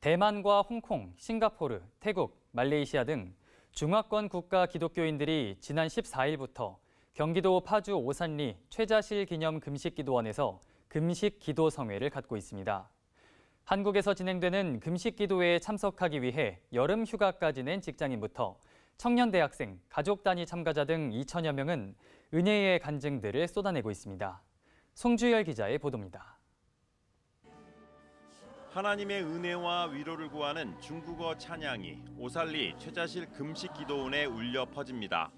대만과 홍콩, 싱가포르, 태국, 말레이시아 등 중화권 국가 기독교인들이 지난 14일부터 경기도 파주 오산리 최자실 기념 금식기도원에서 금식 기도 성회를 갖고 있습니다. 한국에서 진행되는 금식 기도회에 참석하기 위해 여름 휴가까지 낸 직장인부터 청년 대학생, 가족 단위 참가자 등 2천여 명은 은혜의 간증들을 쏟아내고 있습니다. 송주열 기자의 보도입니다. 하나님의 은혜와 위로를 구하는 중국어 찬양이 오살리 최자실 금식 기도원에 울려 퍼집니다.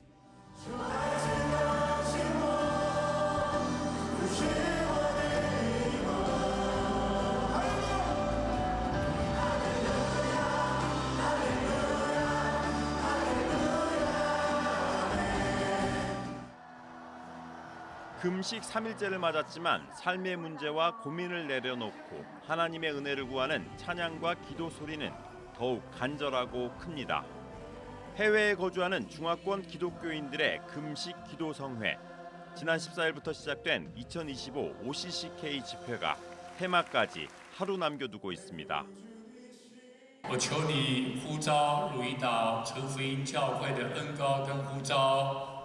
금식 3일째를 맞았지만 삶의 문제와 고민을 내려놓고 하나님의 은혜를 구하는 찬양과 기도 소리는 더욱 간절하고 큽니다. 해외에 거주하는 중화권 기독교인들의 금식 기도 성회. 지난 14일부터 시작된 2025 OCCK 집회가 테마까지 하루 남겨두고 있습니다. 我求你呼召鲁伊岛陈福音教会的恩高跟呼召，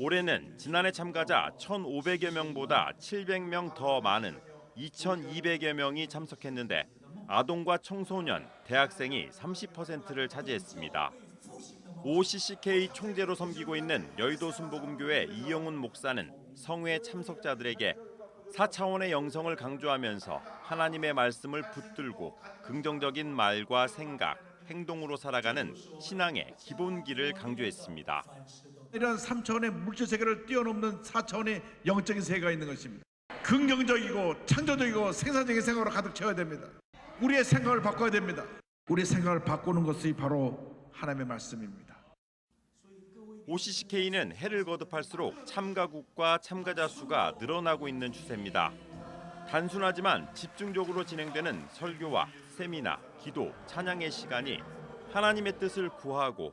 올해는 지난해 참가자 1,500여 명보다 700명 더 많은 2,200여 명이 참석했는데 아동과 청소년, 대학생이 30%를 차지했습니다. OCCK 총재로 섬기고 있는 여의도 순복음교회 이영훈 목사는 성회 참석자들에게 4차원의 영성을 강조하면서 하나님의 말씀을 붙들고 긍정적인 말과 생각, 행동으로 살아가는 신앙의 기본기를 강조했습니다. 이런 3차원의 물질 세계를 뛰어넘는 4차원의 영적인 세계가 있는 것입니다. 긍정적이고 창조적이고 생산적인 생각으로 가득 채워야 됩니다. 우리의 생각을 바꿔야 됩니다. 우리의 생각을 바꾸는 것이 바로 하나님의 말씀입니다. OCCK는 해를 거듭할수록 참가국과 참가자 수가 늘어나고 있는 추세입니다. 단순하지만 집중적으로 진행되는 설교와 세미나, 기도, 찬양의 시간이 하나님의 뜻을 구하고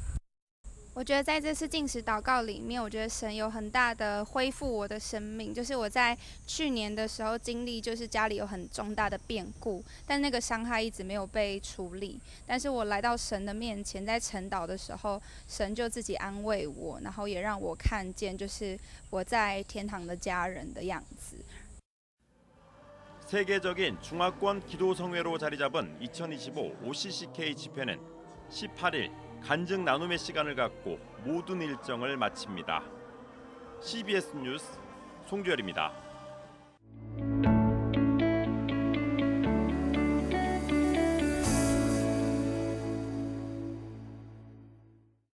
我觉得在这次进食祷告里面，我觉得神有很大的恢复我的生命。就是我在去年的时候经历，就是家里有很重大的变故，但那个伤害一直没有被处理。但是我来到神的面前，在晨祷的时候，神就自己安慰我，然后也让我看见，就是我在天堂的家人的样子。 세계적인 중화권 기도 성회로 자리 잡은 2025 OCCK 집회는 18일 간증 나눔의 시간을 갖고 모든 일정을 마칩니다. CBS 뉴스 송주열입니다.